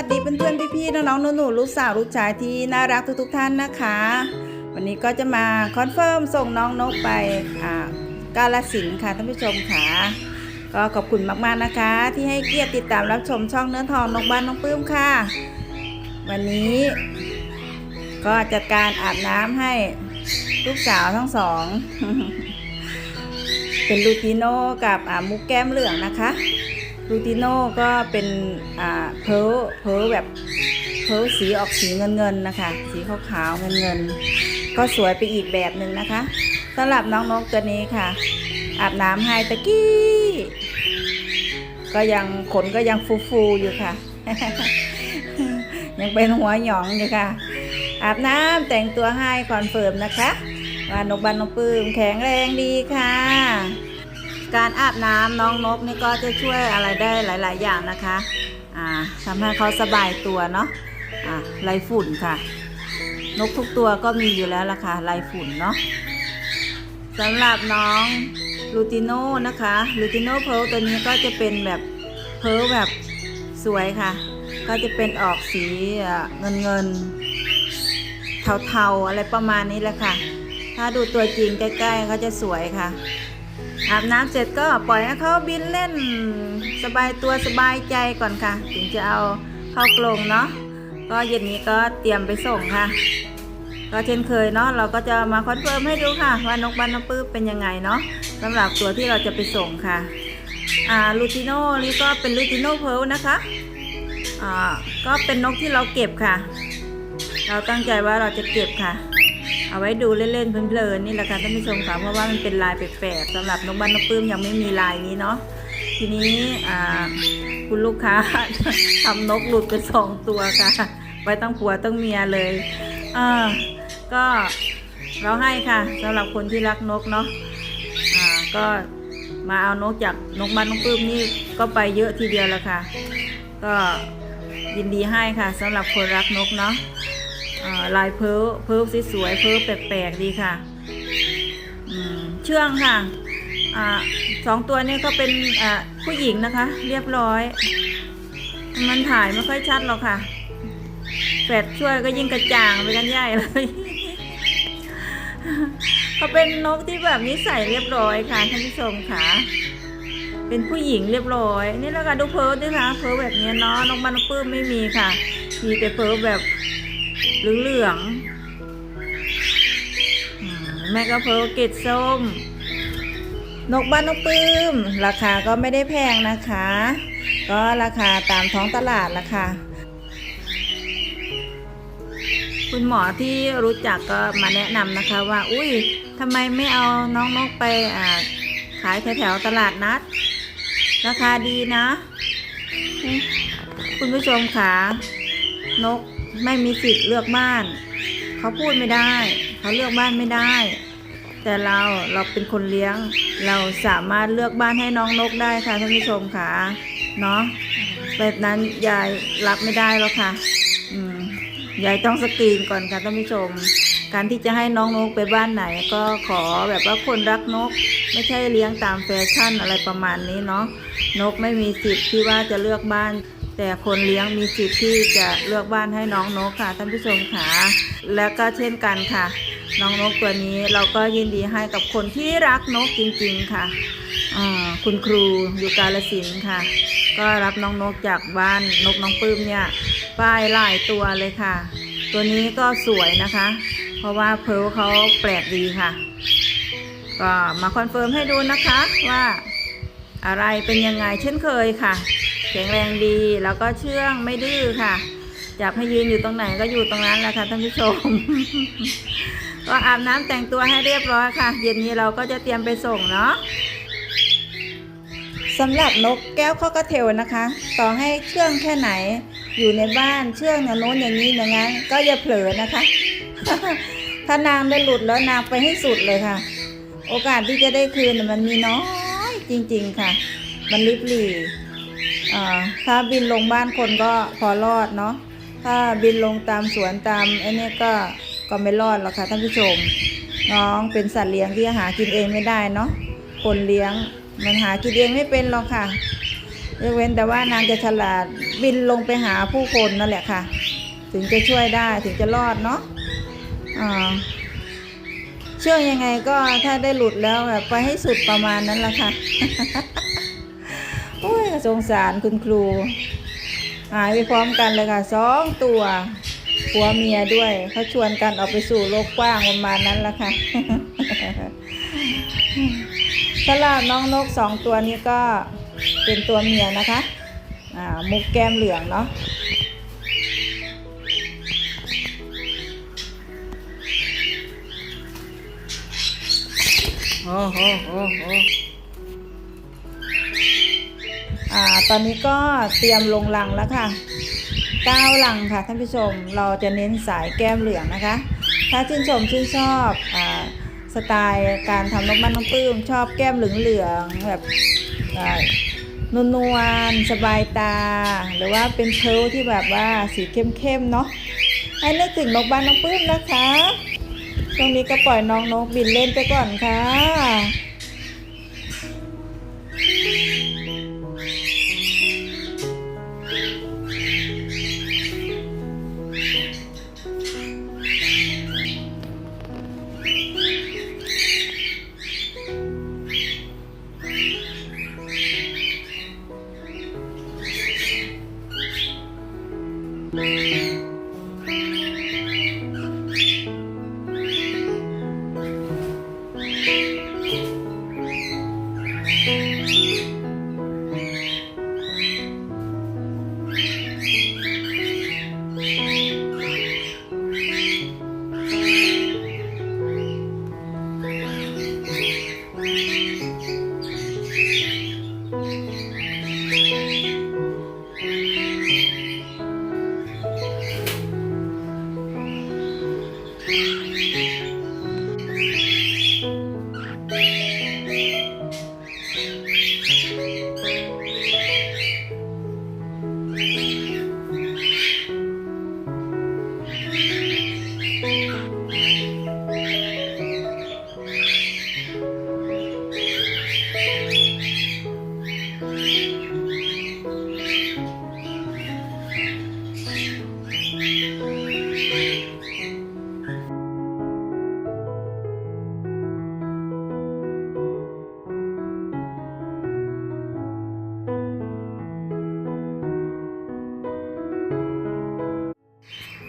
วัสดีเพื่อนๆพี่ๆน้องๆหนูๆลูกสาวลูกชายที่น่ารักทุกๆท่านนะคะ วันนี้ก็จะมาคอนเฟิร์มส่งน้องนกไปกาลสินค่ะท่านผู้ชมค่ะก็ขอบคุณมากๆนะคะ ที่ให้เกียรติติดตามรับชมช่องเนื้อทองนกบ้านน้องปื้มค่ะ วันนี้ ก็จัดการอาบน้ำให้ลูกสาวทั้งสอง เป็นลูติโน่กับมุกแก้มเหลืองนะคะ ลูติโน่ก็เป็นเพิร์ลเพิร์ลแบบเพิร์ลสีออกสีเงินเงินๆนะคะ สีขาวขาวๆเงินเงินๆก็สวยไปอีกแบบหนึ่งนะคะสำหรับน้องนกตัวนี้ค่ะ อาบน้ำให้ตะกี้ ก็ยังขนก็ยังฟูฟูๆอยู่ค่ะ ยังเป็นหัวหยองอยู่ค่ะ อาบน้ำแต่งตัวให้คอนเฟิร์มนะคะ ว่านกบันนกปื้มแข็งแรงดีค่ะ การอาบน้ำน้องนกนี่ก็จะช่วยอะไรได้หลาย ๆ อย่างนะคะอ่าทำให้เขาสบายตัวเนาะอ่าไรฝุ่นค่ะ นกทุกตัวก็มีอยู่แล้วล่ะค่ะไรฝุ่นเนาะสำหรับน้องลูติโน่นะคะลูติโน่เพลตัวนี้ก็จะเป็นแบบเพลแบบสวยค่ะ ก็จะเป็นออกสีเงินเงินๆเทาๆอะไรประมาณนี้แหละค่ะ ถ้าดูตัวจริงใกล้ๆเขาจะสวยค่ะ อาบน้ำเสร็จก็ปล่อยให้เขาบินเล่น สบายตัวสบายใจก่อนค่ะ ถึงจะเอาเข้ากรงเนาะก็เย็นนี้ก็เตรียมไปส่งค่ะ ก็เช่นเคยเนาะเราก็จะมาคอนเฟิร์มให้ดูค่ะ ว่านกบ้านนกปื้บเป็นยังไงเนาะสำหรับตัวที่เราจะไปส่งค่ะอ่าลูติโน่นี่ก็เป็นลูติโน่เพลนะคะอ่าก็เป็นนกที่เราเก็บค่ะ เราตั้งใจว่าเราจะเก็บค่ะ เอาไว้ดูเล่นๆเพลินๆนี่แหละค่ะท่านผู้ชมค่ะเพราะว่ามันเป็นลายแปลกๆสำหรับนกบ้านนกปื้มยังไม่มีลายนี้เนาะทีนี้คุณลูกค้าทำนกหลุดไปสองตัวค่ะ ไว้ตั้งผัวตั้งเมียเลยอ่าก็เราให้ค่ะสำหรับคนที่รักนกเนาะอ่าก็มาเอานกจากนกบ้านนกปื้มนี่ก็ไปเยอะทีเดียวแล้วค่ะ ก็ยินดีให้ค่ะสำหรับคนรักนกเนาะ ลายเพิร์ลเพิร์ลสวยๆเพิร์ลแปลกๆดีค่ะเชื่องค่ะอสองตัวนี้ก็เป็นผู้หญิงนะคะ เรียบร้อย มันถ่ายไม่ค่อยชัดหรอกค่ะแฟดช่วยก็ยิ่งกระจ่างไปกันใหญ่เลยเขาเป็นนกที่แบบนิสัยเรียบร้อยค่ะท่านผู้ชมค่ะ เป็นผู้หญิงเรียบร้อย นี่และค่ะดูเพิร์ลด้วยค่ะเพิร์ลแบบนี้เนาะน้องบ้านปื้มไม่มีค่ะ มีแต่เพิร์ลแบบ หลืองๆอืมแม่กะเพราเกตส้ม นกบ้านนกปื้ม ราคาก็ไม่ได้แพงนะคะ ก็ราคาตามท้องตลาดละค่ะ คุณหมอที่รู้จักก็มาแนะนำนะคะว่า อุ้ยทำไมไม่เอาน้องนกไปขายแถวๆตลาดนัด ราคาดีนะ คุณผู้ชมค่ะนก ไม่มีสิทธิ์เลือกบ้าน เขาพูดไม่ได้ เขาเลือกบ้านไม่ได้ แต่เราเราเป็นคนเลี้ยง เราสามารถเลือกบ้านให้น้องนกได้ค่ะท่านผู้ชมค่ะเนาะแบบนั้นยายรับไม่ได้แล้วค่ะ อืมยายต้องสกรีนก่อนค่ะท่านผู้ชม การที่จะให้น้องนกไปบ้านไหน ก็ขอแบบว่าคนรักนก ไม่ใช่เลี้ยงตามแฟชั่นอะไรประมาณนี้เนาะนกไม่มีสิทธิ์ที่ว่าจะเลือกบ้าน แต่คนเลี้ยงมีสิทธิ์ที่จะเลือกบ้านให้น้องนกค่ะ ท่านผู้ชมค่ะและก็เช่นกันค่ะ น้องนกตัวนี้เราก็ยินดีให้กับคนที่รักนกจริงๆค่ะคุณครูอยู่กาลสินค่ะ ก็รับน้องนกจากบ้านนกน้องปื้มเนี่ยป้ายหลายตัวเลยค่ะ ตัวนี้ก็สวยนะคะ เพราะว่าเพิร์ลเขาแปลกดีค่ะ ก็มาคอนเฟิร์มให้ดูนะคะว่าอะไรเป็นยังไงเช่นเคยค่ะ แข็งแรงดี แล้วก็เชื่องไม่ดื้อค่ะจับให้ยืนอยู่ตรงไหนก็อยู่ตรงนั้นแหละค่ะท่านผู้ชม ก็อาบน้ำแต่งตัวให้เรียบร้อยค่ะ เย็นนี้เราก็จะเตรียมไปส่งเนาะสำหรับนกแก้วข้อกระเทวนะคะ ต่อให้เชื่องแค่ไหน อยู่ในบ้านเชื่องอย่างโน้นอย่างนี้อย่างนั้น ก็อย่าเผลอนะคะ ถ้านางได้หลุดแล้วนางไปให้สุดเลยค่ะ โอกาสที่จะได้คืนมันมีน้อยจริง ๆค่ะ มันลิบหลี่ ถ้าบินลงบ้านคนก็พอรอดเนาะถ้าบินลงตามสวนตามไอ้นี่ก็ก็ไม่รอดหรอกค่ะท่านผู้ชม น้องเป็นสัตว์เลี้ยงที่หากินเองไม่ได้เนาะคนเลี้ยงมันหากินเองไม่เป็นหรอกค่ะยกเว้นแต่ว่านางจะฉลาดบินลงไปหาผู้คนนั่นแหละค่ะ ถึงจะช่วยได้ถึงจะรอดเนาะอ่าเชื่อยังไงก็ถ้าได้หลุดแล้วแบบไปให้สุดประมาณนั้นแหละค่ะ โอ้ยสงสารคุณครู หายไปพร้อมกันเลยค่ะสองตัวผัวเมียด้วยเขาชวนกันออกไปสู่โลกกว้างประมาณนั้นละค่ะสำหรับน้องนกสองตัวนี้ก็เป็นตัวเมียนะคะอ่ามุกแก้มเหลืองเนาะโอ้โหโอ้โห ตอนนี้ก็เตรียมลงลังแล้วค่ะเก้าลังค่ะท่านผู้ชมเราจะเน้นสายแก้มเหลืองนะคะ ถ้าชื่นชมชื่นชอบอสไตล์การทำนกมันน้องปื้มชอบแก้มเหลืองๆแบบอ่านวลนวลๆสบายตา หรือว่าเป็นเพลที่แบบว่าสีเข้มๆเนาะให้นึกถึงนกบ้านน้องปื้มนะคะช่วงนี้ก็ปล่อยน้องนกบินเล่นไปก่อนค่ะ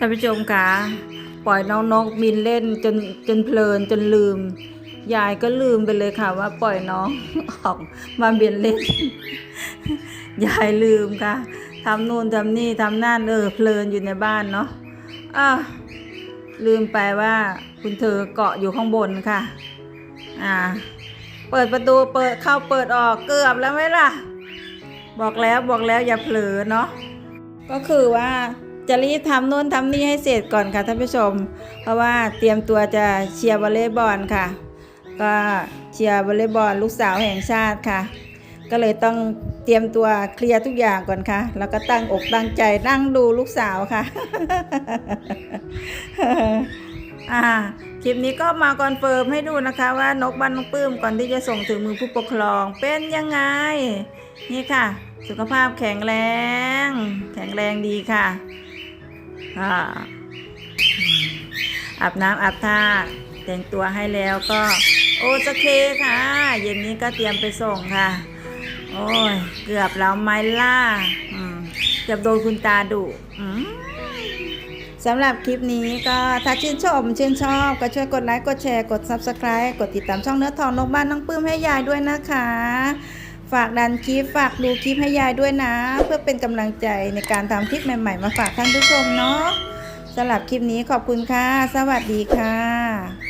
ท่านผู้ชมคะปล่อยน้องนกบินเล่นจนจนเพลินจนลืม ยายก็ลืมไปเลยค่ะว่าปล่อยน้องออกมาบินเล่น ยายลืมค่ะทำนู่นทำนี่ทำนั่นเออเพลินอยู่ในบ้านเนาะอะลืมไปว่าคุณเธอเกาะอยู่ข้างบนค่ะ อ่า เปิดประตูเปิดเข้าเปิดออกเกือบแล้วไหมล่ะ บอกแล้วบอกแล้วอย่าเผลอเนาะก็คือว่า จะรีบทำโน่นทำนี่ให้เสร็จก่อนค่ะท่านผู้ชม เพราะว่าเตรียมตัวจะเชียร์วอลเลย์บอลค่ะ ก็เชียร์วอลเลย์บอลลูกสาวแห่งชาติค่ะ ก็เลยต้องเตรียมตัวเคลียร์ทุกอย่างก่อนค่ะ แล้วก็ตั้งอกตั้งใจนั่งดูลูกสาวค่ะอ่าคลิปนี้ก็มาคอนเฟิร์มให้ดูนะคะว่านกบ้านนกปื้มก่อนที่จะส่งถึงมือผู้ปกครองเป็นยังไง นี่ค่ะ สุขภาพแข็งแรง แข็งแรงดีค่ะ อ่าอาบน้ำอาบท่าแต่งตัวให้แล้วก็โอเคค่ะ เย็นนี้ก็เตรียมไปส่งค่ะ โอ้ย เกือบแล้วไหม้ล่าเกือบโดนคุณตาดุสำหรับคลิปนี้ก็ถ้าชื่นชมชื่นชอบ ก็ช่วยกดไลค์ กดแชร์ กด Subscribe กดติดตามช่องเนื้อทองนกบ้านน้องปื้มให้ยายด้วยนะคะ ฝากดันคลิป ฝากดูคลิปให้ยายด้วยนะ เพื่อเป็นกำลังใจในการทำคลิปใหม่ ๆ มาฝากท่านผู้ชมเนาะสำหรับคลิปนี้ขอบคุณค่ะ สวัสดีค่ะ